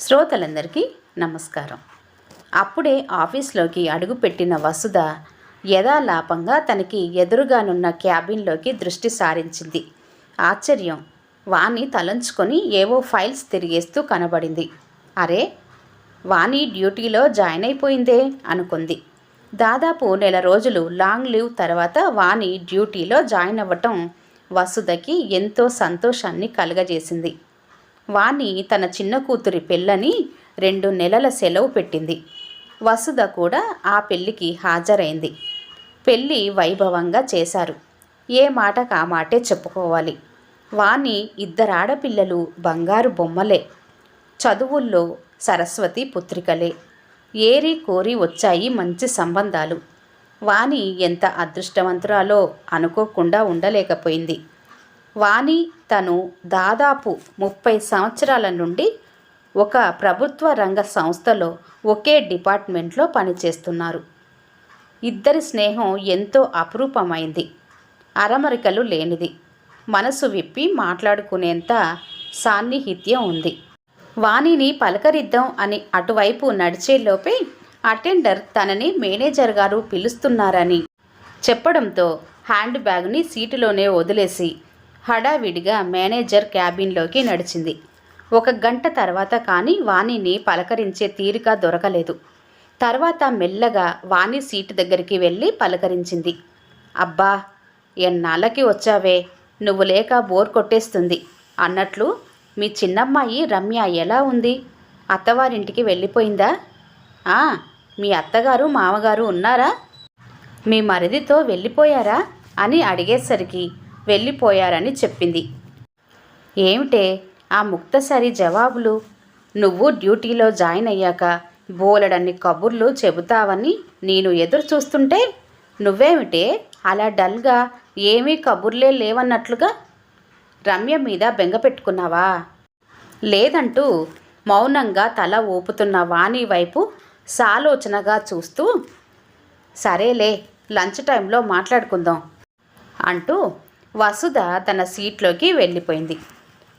శ్రోతలందరికీ నమస్కారం. అప్పుడే ఆఫీస్లోకి అడుగుపెట్టిన వసుధ యథాలాపంగా తనకి ఎదురుగానున్న క్యాబిన్లోకి దృష్టి సారించింది. ఆశ్చర్యం వాణి తలంచుకొని ఏవో ఫైల్స్ తిరిగేస్తూ కనబడింది. అరే వాణి డ్యూటీలో జాయిన్ అయిపోయిందే అనుకుంది. దాదాపు నెల రోజులు లాంగ్ లీవ్ తర్వాత వాణి డ్యూటీలో జాయిన్ అవ్వటం వసుధకి ఎంతో సంతోషాన్ని కలగజేసింది. వాణి తన చిన్న కూతురి పెళ్ళని రెండు నెలల సెలవు పెట్టింది. వసుధ కూడా ఆ పెళ్ళికి హాజరైంది. పెళ్ళి వైభవంగా చేశారు. ఏ మాటకు కామాటే మాటే చెప్పుకోవాలి. వాణి ఇద్దరు ఆడపిల్లలు బంగారు బొమ్మలే. చదువుల్లో సరస్వతి పుత్రికలే. ఏరి కోరి వచ్చాయి మంచి సంబంధాలు. వాణి ఎంత అదృష్టవంతురాలో అనుకోకుండా ఉండలేకపోయింది. వాణి తను దాదాపు ముప్పై సంవత్సరాల నుండి ఒక ప్రభుత్వ రంగ సంస్థలో ఒకే డిపార్ట్మెంట్లో పనిచేస్తున్నారు. ఇద్దరి స్నేహం ఎంతో అపురూపమైంది. అరమరికలు లేనిది. మనసు విప్పి మాట్లాడుకునేంత సాన్నిహిత్యం ఉంది. వాణిని పలకరిద్దాం అని అటువైపు నడిచేలోపే అటెండర్ తనని మేనేజర్ గారు పిలుస్తున్నారని చెప్పడంతో హ్యాండ్ బ్యాగ్ని సీటులోనే వదిలేసి హడావిడిగా మేనేజర్ క్యాబిన్లోకి నడిచింది. ఒక గంట తర్వాత కానీ వాణిని పలకరించే తీరిక దొరకలేదు. తర్వాత మెల్లగా వాణి సీటు దగ్గరికి వెళ్ళి పలకరించింది. అబ్బా ఎన్నాళ్ళకి వచ్చావే? నువ్వు లేక బోర్ కొట్టేస్తుంది. అన్నట్లు మీ చిన్నమ్మాయి రమ్య ఎలా ఉంది? అత్తవారింటికి వెళ్ళిపోయిందా? ఆ మీ అత్తగారు మామగారు ఉన్నారా? మీ మరిదితో వెళ్ళిపోయారా? అని అడిగేసరికి వెళ్ళిపోయారని చెప్పింది. ఏమిటే? ఆ ముక్తసరి జవాబులు? నువ్వు డ్యూటీలో జాయిన్ అయ్యాక బోలెడన్ని కబుర్లు చెబుతావని నేను ఎదురు చూస్తుంటే నువ్వేమిటే? అలా డల్గా ఏమీ కబుర్లే లేవన్నట్లుగా రమ్య మీద బెంగ పెట్టుకున్నావా? లేదంటూ మౌనంగా తల ఊపుతున్న వాణి వైపు సాలోచనగా చూస్తూ సరేలే లంచ్ టైంలో మాట్లాడుకుందాం అంటూ వసుధ తన సీట్లోకి వెళ్ళిపోయింది.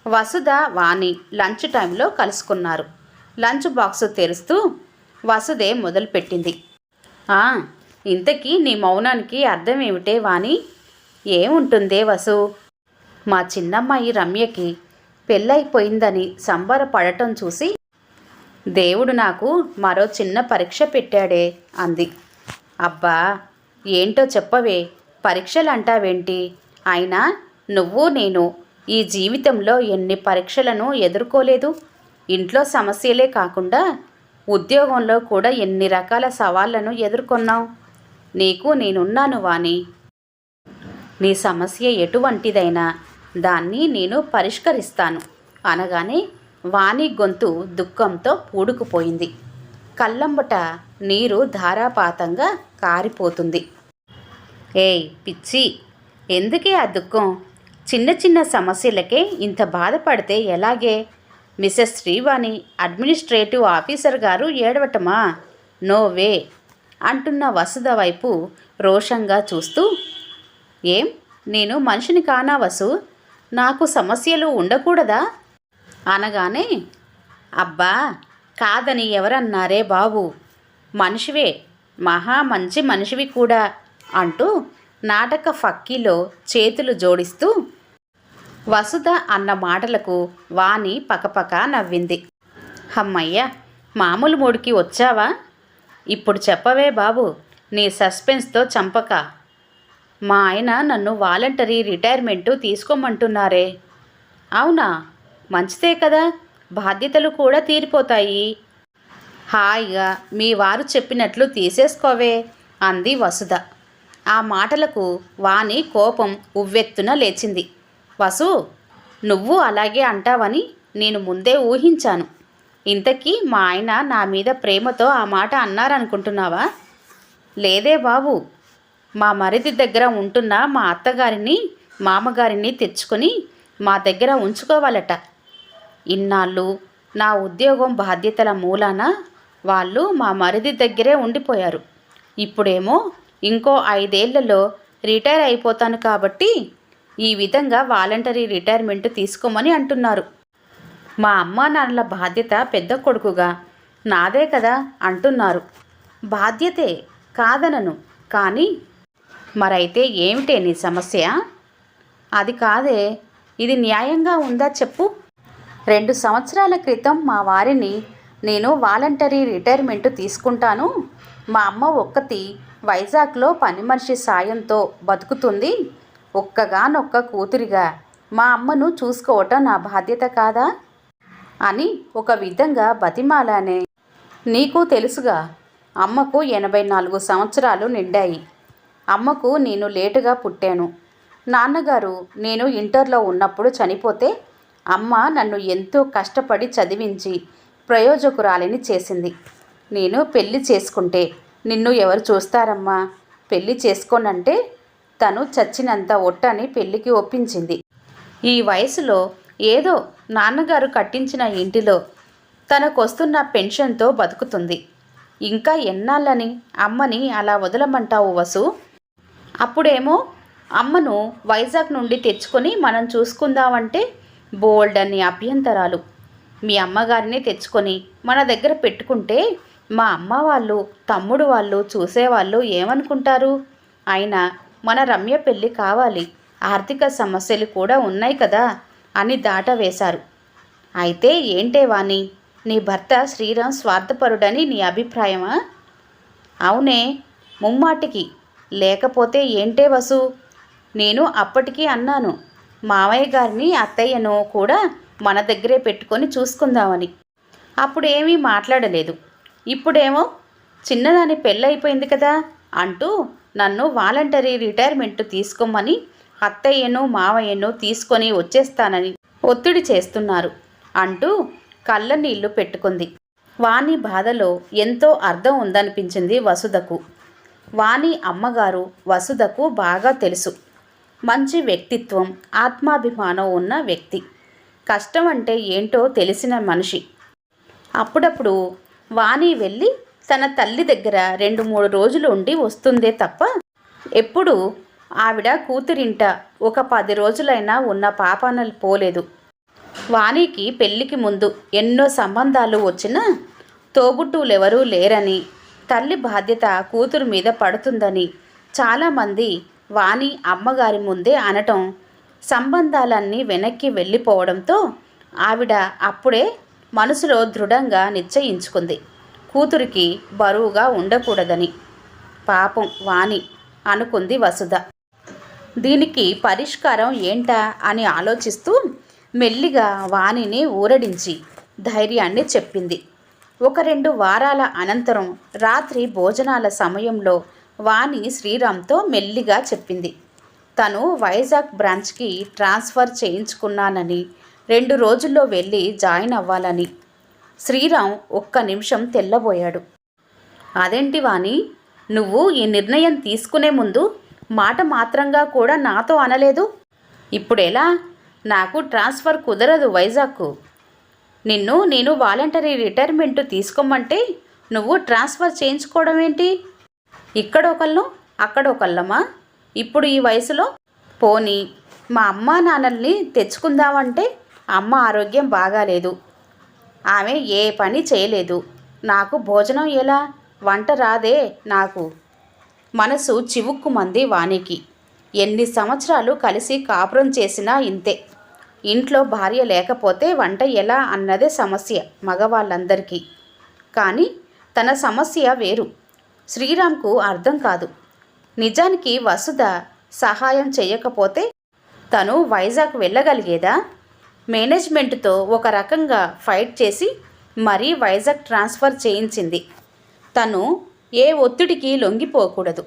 వసుధ వాణి లంచ్ టైంలో కలుసుకున్నారు. లంచ్ బాక్స్ తెరుస్తూ వసుదే మొదలుపెట్టింది. "ఆ, ఇంతకీ నీ మౌనానికి అర్థం ఏమిటే వాణి? ఏముంటుందే వసు? మా చిన్నమ్మాయి రమ్యకి పెళ్ళైపోయిందని సంబరపడటం చూసి దేవుడు నాకు మరో చిన్న పరీక్ష పెట్టాడే అంది. అబ్బా ఏంటో చెప్పవే పరీక్షలు అంటావేంటి అయినా నువ్వు నేను ఈ జీవితంలో ఎన్ని పరీక్షలను ఎదుర్కోలేదు? ఇంట్లో సమస్యలే కాకుండా ఉద్యోగంలో కూడా ఎన్ని రకాల సవాళ్ళను ఎదుర్కొన్నావు? నీకు నేనున్నాను వాణి. నీ సమస్య ఎటువంటిదైనా దాన్ని నేను పరిష్కరిస్తాను. అనగానే వాణి గొంతు దుఃఖంతో పూడుకుపోయింది. కళ్ళంబట నీరు ధారాపాతంగా కారిపోతుంది. ఏయ్ పిచ్చి! ఎందుకే ఆ దుఃఖం? చిన్న చిన్న సమస్యలకే ఇంత బాధపడితే ఎలాగే? మిసెస్ శ్రీవాణి అడ్మినిస్ట్రేటివ్ ఆఫీసర్ గారు ఏడవటమా? నో వే అంటున్న వసుధ వైపు రోషంగా చూస్తూ ఏం? నేను మనిషిని కానా వసు? నాకు సమస్యలు ఉండకూడదా? అనగానే అబ్బా కాదని ఎవరన్నారే బాబు? మనిషివే మహా మంచి మనిషివి కూడా అంటూ నాటక ఫక్కీలో చేతులు జోడిస్తూ వసుధ అన్న మాటలకు వాణి పకపక నవ్వింది. హమ్మయ్య మామూలు మూడికి వచ్చావా? ఇప్పుడు చెప్పవే బాబు నీ సస్పెన్స్తో చంపక. మా ఆయన నన్ను వాలంటరీ రిటైర్మెంటు తీసుకోమంటున్నారే. అవునా? మంచిదే కదా బాధ్యతలు కూడా తీరిపోతాయి. హాయిగా మీ వారు చెప్పినట్లు తీసేసుకోవే అంది వసుధ. ఆ మాటలకు వాణి కోపం ఉవ్వెత్తున లేచింది. వసు నువ్వు అలాగే అంటావని నేను ముందే ఊహించాను. ఇంతకీ మా ఆయన నా మీద ప్రేమతో ఆ మాట అన్నారనుకుంటున్నావా? లేదే బాబు. మా మరిది దగ్గర ఉంటున్న మా అత్తగారిని మామగారిని తెచ్చుకొని మా దగ్గర ఉంచుకోవాలట. ఇన్నాళ్ళు నా ఉద్యోగం బాధ్యతల మూలాన వాళ్ళు మా మరిది దగ్గరే ఉండిపోయారు. ఇప్పుడేమో ఇంకో ఐదేళ్ళలో రిటైర్ అయిపోతాను కాబట్టి ఈ విధంగా వాలంటరీ రిటైర్మెంట్ తీసుకోమని అంటున్నారు. మా అమ్మా నాన్నల బాధ్యత పెద్ద కొడుకుగా నాదే కదా అంటున్నారు. బాధ్యతే కాదనను. కానీ మరైతే ఏమిటే నీ సమస్య? అది కాదే ఇది న్యాయంగా ఉందా చెప్పు. రెండు సంవత్సరాల క్రితం మా వారిని నేను వాలంటరీ రిటైర్మెంట్ తీసుకుంటాను. మా అమ్మ ఒక్కతి వైజాగ్లో పని మనిషి సాయంతో బతుకుతుంది ఒక్కగానొక్క కూతురిగా. మా అమ్మను చూసుకోవటం నా బాధ్యత కాదా? అని ఒక విధంగా బతిమాలానే. నీకు తెలుసుగా అమ్మకు ఎనభై నాలుగు సంవత్సరాలు నిండాయి. అమ్మకు నేను లేటుగా పుట్టాను. నాన్నగారు నేను ఇంటర్లో ఉన్నప్పుడు చనిపోతే అమ్మ నన్ను ఎంతో కష్టపడి చదివించి ప్రయోజకురాలిని చేసింది. నేను పెళ్ళి చేసుకుంటే నిన్ను ఎవరు చూస్తారమ్మా? పెళ్ళి చేసుకోనంటే తను చచ్చినంత ఒట్టని పెళ్ళికి ఒప్పించింది. ఈ వయసులో ఏదో నాన్నగారు కట్టించిన ఇంటిలో తనకొస్తున్న పెన్షన్తో బతుకుతుంది. ఇంకా ఎన్నాళ్ళని అమ్మని అలా వదలమంటావు వసు? అప్పుడేమో అమ్మను వైజాగ్ నుండి తెచ్చుకొని మనం చూసుకుందామంటే బోల్డ్ అని అభ్యంతరాలు. మీ అమ్మగారిని తెచ్చుకొని మన దగ్గర పెట్టుకుంటే మా అమ్మ వాళ్ళు తమ్ముడు వాళ్ళు చూసేవాళ్ళు ఏమనుకుంటారు? అయినా మన రమ్య పెళ్ళి కావాలి. ఆర్థిక సమస్యలు కూడా ఉన్నాయి కదా అని దాట వేశారు అయితే ఏంటే వాణి? నీ భర్త శ్రీరామ్ స్వార్థపరుడని నీ అభిప్రాయమా? అవునే ముమ్మాటికి. లేకపోతే ఏంటే వసు? నేను అప్పటికీ అన్నాను. మావయ్య గారిని అత్తయ్యను కూడా మన దగ్గరే పెట్టుకొని చూసుకుందామని. అప్పుడు ఏమీ మాట్లాడలేదు. ఇప్పుడేమో చిన్నదాని పెళ్ళైపోయింది కదా అంటూ నన్ను వాలంటరీ రిటైర్మెంట్ తీసుకోమని అత్తయ్యను మావయ్యను తీసుకొని వచ్చేస్తానని ఒత్తిడి చేస్తున్నారు అంటూ కళ్ళ నీళ్ళు పెట్టుకుంది. వాణి బాధలో ఎంతో అర్థం ఉందనిపించింది వసుధకు. వాణి అమ్మగారు వసుధకు బాగా తెలుసు. మంచి వ్యక్తిత్వం ఆత్మాభిమానం ఉన్న వ్యక్తి. కష్టం అంటే ఏంటో తెలిసిన మనిషి. అప్పుడప్పుడు వాణి వెళ్ళి తన తల్లి దగ్గర రెండు మూడు రోజులు ఉండి వస్తుందే తప్ప ఎప్పుడు ఆవిడ కూతురింట ఒక పది రోజులైనా ఉన్న పాపన పోలేదు. వాణికి పెళ్ళికి ముందు ఎన్నో సంబంధాలు వచ్చినా తోబుట్టువులెవరూ లేరని తల్లి బాధ్యత కూతురు మీద పడుతుందని చాలామంది వాణి అమ్మగారి ముందే అనటం సంబంధాలన్నీ వెనక్కి వెళ్ళిపోవడంతో ఆవిడ అప్పుడే మనసులో దృఢంగా నిశ్చయించుకుంది. కూతురికి బరువుగా ఉండకూడదని. పాపం వాణి అనుకుంది వసుధ. దీనికి పరిష్కారం ఏంటా అని ఆలోచిస్తూ మెల్లిగా వాణిని ఊరడించి ధైర్యాన్ని చెప్పింది. ఒక రెండు వారాల అనంతరం రాత్రి భోజనాల సమయంలో వాణి శ్రీరామ్తో మెల్లిగా చెప్పింది. తను వైజాగ్ బ్రాంచ్కి ట్రాన్స్ఫర్ చేయించుకున్నానని రెండు రోజుల్లో వెళ్ళి జాయిన్ అవ్వాలని. శ్రీరామ్ ఒక్క నిమిషం తెల్లబోయాడు. అదేంటి వాణి? నువ్వు ఈ నిర్ణయం తీసుకునే ముందు మాట మాత్రంగా కూడా నాతో అనలేదు? ఇప్పుడెలా? నాకు ట్రాన్స్ఫర్ కుదరదు వైజాగ్కు. నిన్ను నేను వాలంటరీ రిటైర్మెంట్ తీసుకోమంటే నువ్వు ట్రాన్స్ఫర్ చేయించుకోవడం ఏంటి ఇక్కడొకళ్ళు అక్కడొకళ్ళమా? ఇప్పుడు ఈ వయసులో? పోనీ మా అమ్మ నాన్నల్ని తెచ్చుకుందామంటే అమ్మ ఆరోగ్యం బాగాలేదు. ఆమె ఏ పని చేయలేదు. నాకు భోజనం ఎలా? వంట రాదే నాకు. మనసు చివుక్కుమంది వాణికి. ఎన్ని సంవత్సరాలు కలిసి కాపురం చేసినా ఇంతే. ఇంట్లో భార్య లేకపోతే వంట ఎలా అన్నదే సమస్య మగవాళ్ళందరికీ. కానీ తన సమస్య వేరు. శ్రీరామ్కు అర్థం కాదు. నిజానికి వసుధ సహాయం చేయకపోతే తను వైజాగ్ వెళ్ళగలిగేదా? మేనేజ్మెంట్తో ఒక రకంగా ఫైట్ చేసి మరీ వైజాగ్ ట్రాన్స్ఫర్ చేయించింది. తను ఏ ఒత్తిడికి లొంగిపోకూడదు.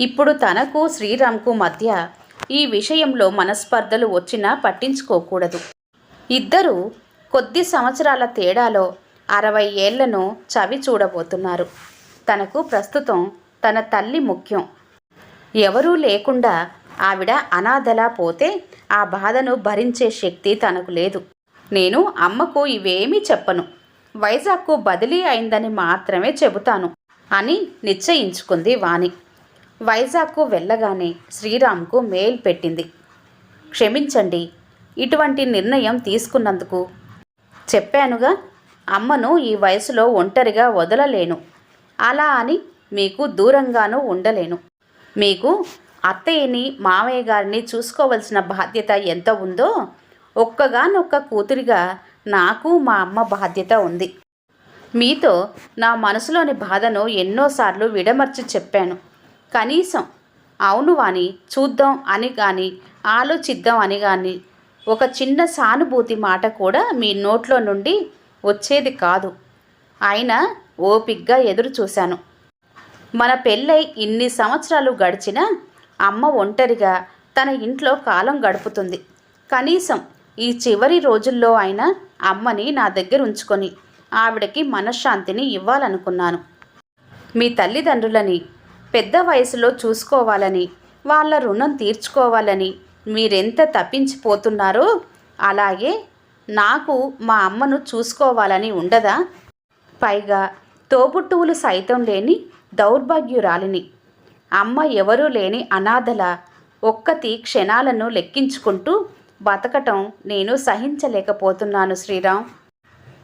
ఇప్పుడు తనకు శ్రీరామ్కు మధ్య ఈ విషయంలో మనస్పర్ధలు వచ్చినా పట్టించుకోకూడదు. ఇద్దరూ కొద్ది సంవత్సరాల తేడాలో అరవై ఏళ్ళను చవి చూడబోతున్నారు. తనకు ప్రస్తుతం తన తల్లి ముఖ్యం. ఎవరూ లేకుండా ఆవిడ అనాథలా పోతే ఆ బాధను భరించే శక్తి తనకు లేదు. నేను అమ్మకు ఇవేమీ చెప్పను. వైజాగ్కు బదిలీ అయిందని మాత్రమే చెబుతాను అని నిశ్చయించుకుంది వాణి. వైజాగ్కు వెళ్ళగానే శ్రీరామ్కు మెయిల్ పెట్టింది. క్షమించండి ఇటువంటి నిర్ణయం తీసుకున్నందుకు చెప్పానుగా అమ్మను ఈ వయసులో ఒంటరిగా వదలలేను. అలా అని మీకు దూరంగానూ ఉండలేను. మీకు అత్తయ్యని మామయ్య గారిని చూసుకోవలసిన బాధ్యత ఎంత ఉందో ఒక్కగానొక్క కూతురిగా నాకు మా అమ్మ బాధ్యత ఉంది. మీతో నా మనసులోని బాధను ఎన్నోసార్లు విడమర్చి చెప్పాను. కనీసం అవును వాని చూద్దాం అని కానీ ఆలోచిద్దాం అని కానీ ఒక చిన్న సానుభూతి మాట కూడా మీ నోట్లో నుండి వచ్చేది కాదు. అయినా ఓపిగ్గా ఎదురు చూశాను మన పెళ్ళై ఇన్ని సంవత్సరాలు గడిచినా అమ్మ ఒంటరిగా తన ఇంట్లో కాలం గడుపుతుంది. కనీసం ఈ చివరి రోజుల్లో అయినా అమ్మని నా దగ్గర ఉంచుకొని ఆవిడకి మనశ్శాంతిని ఇవ్వాలనుకున్నాను. మీ తల్లిదండ్రులని పెద్ద వయసులో చూసుకోవాలని వాళ్ళ రుణం తీర్చుకోవాలని మీరెంత తప్పించిపోతున్నారో అలాగే నాకు మా అమ్మను చూసుకోవాలని ఉండదా? పైగా తోబుట్టువులు సైతం లేని దౌర్భాగ్యురాలిని అమ్మ ఎవరూ లేని అనాథల ఒక్కతి క్షణాలను లెక్కించుకుంటూ బతకటం నేను సహించలేకపోతున్నాను శ్రీరామ్.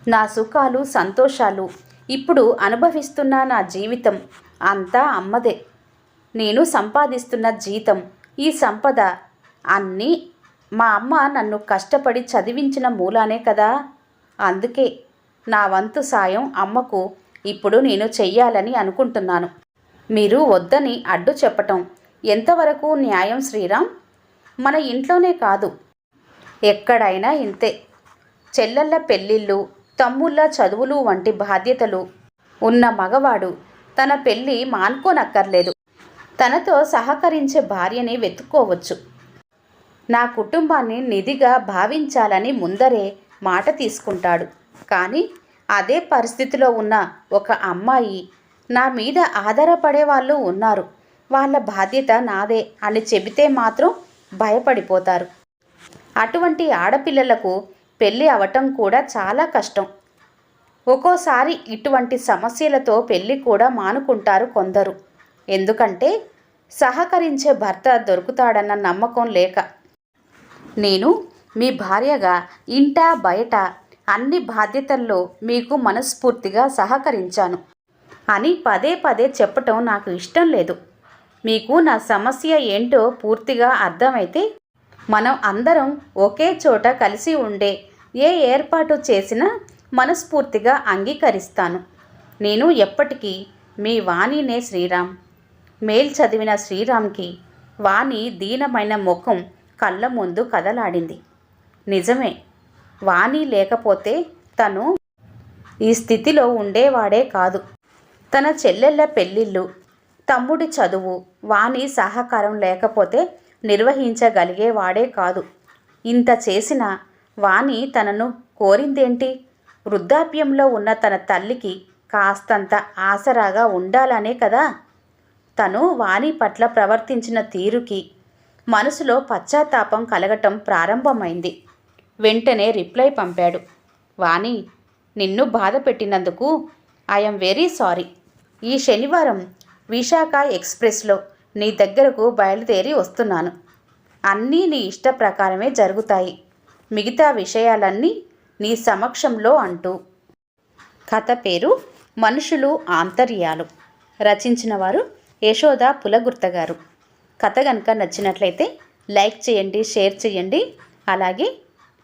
నా సుఖాలు సంతోషాలు ఇప్పుడు అనుభవిస్తున్న నా జీవితం అంతా అమ్మదే. నేను సంపాదిస్తున్న జీతం ఈ సంపద అన్నీ మా అమ్మ నన్ను కష్టపడి చదివించిన మూలానే కదా. అందుకే నా వంతు సాయం అమ్మకు ఇప్పుడు నేను చెయ్యాలని అనుకుంటున్నాను. మీరు వద్దని అడ్డు చెప్పటం ఎంతవరకు న్యాయం శ్రీరామ్? మన ఇంట్లోనే కాదు. ఎక్కడైనా ఇంతే. చెల్లెళ్ళ పెళ్ళిళ్ళు తమ్ముళ్ళ చదువులు వంటి బాధ్యతలు ఉన్న మగవాడు తన పెళ్ళి మానుకోనక్కర్లేదు. తనతో సహకరించే భార్యని వెతుక్కోవచ్చు. నా కుటుంబాన్ని నిధిగా భావించాలని ముందరే మాట తీసుకుంటాడు. కానీ అదే పరిస్థితిలో ఉన్న ఒక అమ్మాయి నా మీద ఆధారపడే వాళ్ళు ఉన్నారు. వాళ్ళ బాధ్యత నాదే అని చెబితే మాత్రం భయపడిపోతారు. అటువంటి ఆడపిల్లలకు పెళ్ళి అవటం కూడా చాలా కష్టం. ఒక్కోసారి ఇటువంటి సమస్యలతో పెళ్ళి కూడా మానుకుంటారు కొందరు. ఎందుకంటే సహకరించే భర్త దొరుకుతాడన్న నమ్మకం లేక. నేను మీ భార్యగా ఇంట బయట అన్ని బాధ్యతల్లో మీకు మనస్ఫూర్తిగా సహకరించాను. అని పదే పదే చెప్పటం నాకు ఇష్టం లేదు. మీకు నా సమస్య ఏంటో పూర్తిగా అర్థమైతే మనం అందరం ఒకే చోట కలిసి ఉండే ఏ ఏర్పాటు చేసినా మనస్ఫూర్తిగా అంగీకరిస్తాను. నేను ఎప్పటికీ మీ వాణినే శ్రీరామ్. మేల్ చదివిన శ్రీరామ్కి వాణి దీనమైన ముఖం కళ్ళ ముందు కదలాడింది. నిజమే వాణి లేకపోతే తను ఈ స్థితిలో ఉండేవాడే కాదు. తన చెల్లెళ్ళ పెళ్ళిళ్ళు తమ్ముడి చదువు వాణి సహకారం లేకపోతే నిర్వహించగలిగేవాడే కాదు. ఇంత చేసిన వాణి తనను కోరిందేంటి? వృద్ధాప్యంలో ఉన్న తన తల్లికి కాస్తంత ఆసరాగా ఉండాలనే కదా? తను వాణి పట్ల ప్రవర్తించిన తీరుకి మనసులో పశ్చాత్తాపం కలగటం ప్రారంభమైంది. వెంటనే రిప్లై పంపాడు. వాణి నిన్ను బాధ పెట్టినందుకు ఐఎమ్ వెరీ సారీ. ఈ శనివారం విశాఖ ఎక్స్ప్రెస్లో నీ దగ్గరకు బయలుదేరి వస్తున్నాను. అన్నీ నీ ఇష్ట ప్రకారమే జరుగుతాయి. మిగతా విషయాలన్నీ నీ సమక్షంలో అంటూ. కథ పేరు మనుషులు ఆంతర్యాలు. రచించిన వారు యశోద పులగుర్త గారు. కథ కనుక నచ్చినట్లయితే లైక్ చేయండి షేర్ చేయండి. అలాగే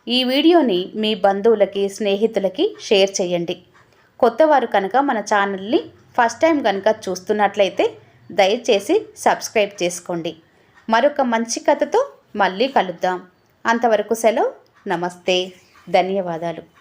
ఈ వీడియోని మీ బంధువులకి స్నేహితులకి షేర్ చేయండి. కొత్తవారు కనుక మన ఛానల్ని ఫస్ట్ టైం కనుక చూస్తున్నట్లయితే దయచేసి సబ్స్క్రైబ్ చేసుకోండి. మరొక మంచి కథతో మళ్ళీ కలుద్దాం. అంతవరకు సెలవు. నమస్తే. ధన్యవాదాలు.